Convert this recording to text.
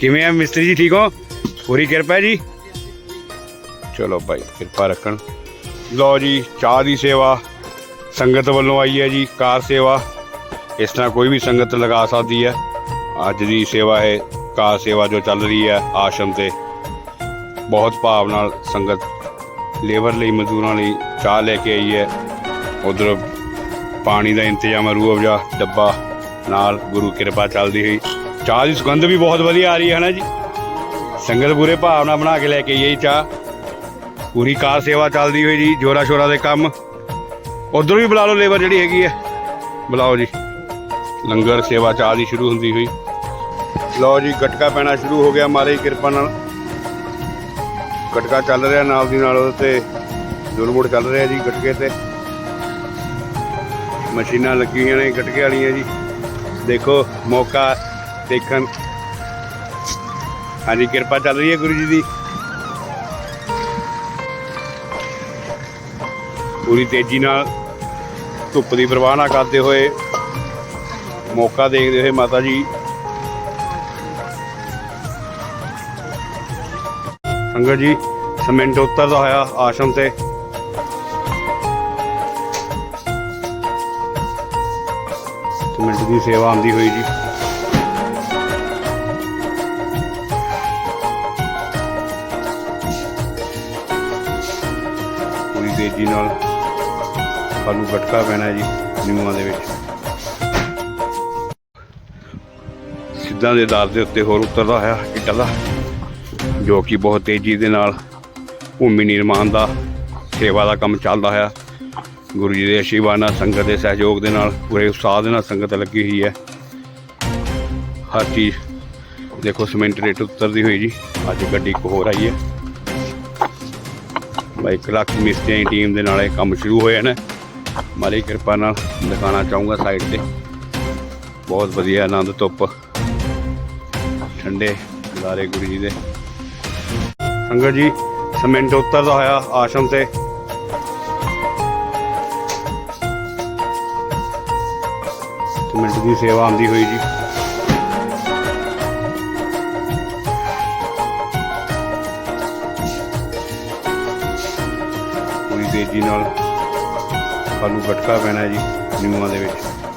ਕਿਵੇਂ ਆ ਮਿਸਤਰੀ ਜੀ, ਠੀਕ ਹੋ? ਪੂਰੀ ਕਿਰਪਾ ਜੀ। ਚਲੋ ਭਾਈ, ਕਿਰਪਾ ਰੱਖਣ। ਲਓ ਜੀ, ਚਾਹ ਦੀ ਸੇਵਾ ਸੰਗਤ ਵੱਲੋਂ ਆਈ ਹੈ ਜੀ, ਕਾਰ ਸੇਵਾ। ਇਸ ਤਰ੍ਹਾਂ ਕੋਈ ਵੀ ਸੰਗਤ ਲਗਾ ਸਕਦੀ ਹੈ। ਅੱਜ ਦੀ ਸੇਵਾ ਹੈ, ਕਾਰ ਸੇਵਾ ਜੋ ਚੱਲ ਰਹੀ ਹੈ ਆਸ਼ਰਮ ਤੇ। ਬਹੁਤ ਭਾਵ ਨਾਲ ਸੰਗਤ ਲੇਬਰ ਲਈ, ਮਜ਼ਦੂਰਾਂ ਲਈ ਚਾਹ ਲੈ ਕੇ ਆਈ ਹੈ। ਉਧਰ ਪਾਣੀ ਦਾ ਇੰਤਜ਼ਾਮ ਰੂਹ ਅਫਜਾ ਡੱਬਾ ਨਾਲ ਗੁਰੂ ਕਿਰਪਾ ਚੱਲਦੀ ਹੋਈ। ਚਾਹ ਦੀ ਸੁਗੰਧ ਵੀ ਬਹੁਤ ਵਧੀਆ ਆ ਰਹੀ ਹੈ ਨਾ ਜੀ? ਸੰਗਤ ਪੂਰੇ ਭਾਵਨਾ ਬਣਾ ਕੇ ਲੈ ਕੇ ਆਈ ਹੈ ਜੀ ਚਾਹ। ਪੂਰੀ ਕਾਰ ਸੇਵਾ ਚੱਲਦੀ ਹੋਈ ਜੀ ਜੋਰਾ ਸ਼ੋਰਾ ਦੇ ਕੰਮ। ਉਧਰ ਵੀ ਬੁਲਾ ਲਓ ਲੇਬਰ ਜਿਹੜੀ ਹੈਗੀ ਹੈ। ਬੁਲਾਓ ਜੀ। ਲੰਗਰ ਸੇਵਾ ਚਾਹ ਦੀ ਸ਼ੁਰੂ ਹੁੰਦੀ ਹੋਈ। ਲਓ ਜੀ, ਗਟਕਾ ਪੈਣਾ ਸ਼ੁਰੂ ਹੋ ਗਿਆ ਮਾਰੇ ਕਿਰਪਾ ਨਾਲ। ਗਟਕਾ ਚੱਲ ਰਿਹਾ ਨਾਲ ਦੀ ਨਾਲ ਉਹਦੇ ਤੇ ਜੁਲਮੁੜ ਚੱਲ ਰਿਹਾ ਜੀ ਗਟਕੇ ਤੇ। ਮਸ਼ੀਨਾਂ ਲੱਗੀਆਂ ਨੇ ਗਟਕੇ ਵਾਲੀਆਂ ਜੀ। ਦੇਖੋ, ਮੌਕਾ ਦੇਖਣ। ਹਾਂਜੀ, ਕਿਰਪਾ ਚੱਲ ਰਹੀ ਹੈ ਗੁਰੂ ਜੀ ਦੀ। ਪੂਰੀ ਤੇਜ਼ੀ ਨਾਲ ਧੁੱਪ ਦੀ ਪਰਵਾਹ ਨਾ ਕਰਦੇ ਹੋਏ ਮੌਕਾ ਦੇਖਦੇ ਹੋਏ ਮਾਤਾ ਜੀ। ਸੰਗਤ ਜੀ, ਸਮਿੰਟ ਉਤਰਦਾ ਹੋਇਆ ਆਸ਼ਰਮ ਤੇ। ਸਮਿੰਟ ਦੀ ਸੇਵਾ ਆਉਂਦੀ ਹੋਈ ਜੀ। ਤੇਜ਼ੀ ਨਾਲ ਸਾਨੂੰ ਗਟਕਾ ਪੈਣਾ ਜੀ, ਨਿੰਮਾਂ ਦੇ ਵਿੱਚ। ਸਿੱਧਾਂ ਦੇ ਦਰ ਦੇ ਉੱਤੇ ਹੋਰ ਉਤਰਦਾ ਹੋਇਆ ਇੱਟਾਂ ਦਾ ਜੋ ਕਿ ਬਹੁਤ ਤੇਜ਼ੀ ਦੇ ਨਾਲ ਭੂਮੀ ਨਿਰਮਾਣ ਦਾ, ਸੇਵਾ ਦਾ ਕੰਮ ਚੱਲਦਾ ਹੈ ਗੁਰੂ ਜੀ ਦੇ ਆਸ਼ੀਰਵਾਦ ਨਾਲ, ਸੰਗਤ ਦੇ ਸਹਿਯੋਗ ਦੇ ਨਾਲ, ਪੂਰੇ ਉਤਸ਼ਾਹ ਦੇ ਨਾਲ ਸੰਗਤ ਲੱਗੀ ਹੋਈ ਹੈ। ਹਰ ਚੀਜ਼ ਦੇਖੋ, ਸੀਮੈਂਟ ਰੇਟ ਉਤਰਦੀ ਹੋਈ ਜੀ, ਅੱਜ ਗੱਡੀ ਇੱਕ ਹੋਰ ਆਈ ਹੈ। ਬਾਈ ਲੱਖ ਮਿਸਤਰੀਆਂ ਦੀ ਟੀਮ ਦੇ ਨਾਲ ਇਹ ਕੰਮ ਸ਼ੁਰੂ ਹੋਇਆ ਨਾ। ਮਾਰੀ ਕਿਰਪਾ ਨਾਲ ਦਿਖਾਣਾ ਚਾਹੂੰਗਾ ਸਾਈਡ ਤੇ। ਬਹੁਤ ਵਧੀਆ ਆਨੰਦ ਧੁੱਪ। ਠੰਡੇ ਲਾਰੇ ਗੁਰੂ ਜੀ ਦੇ। ਸੰਗਤ ਜੀ ਸਮਿੰਟ ਉਤਰਦਾ ਹੋਇਆ ਆਸ਼ਰਮ ਤੇ। ਸਮਿੰਟ ਦੀ ਸੇਵਾ ਆਉਂਦੀ ਹੋਈ ਜੀ। ਤੇਜ਼ੀ ਨਾਲ ਸਾਨੂੰ ਗਟਕਾ ਪੈਣਾ ਜੀ ਨਿੰਮਾਂ ਦੇ ਵਿੱਚ।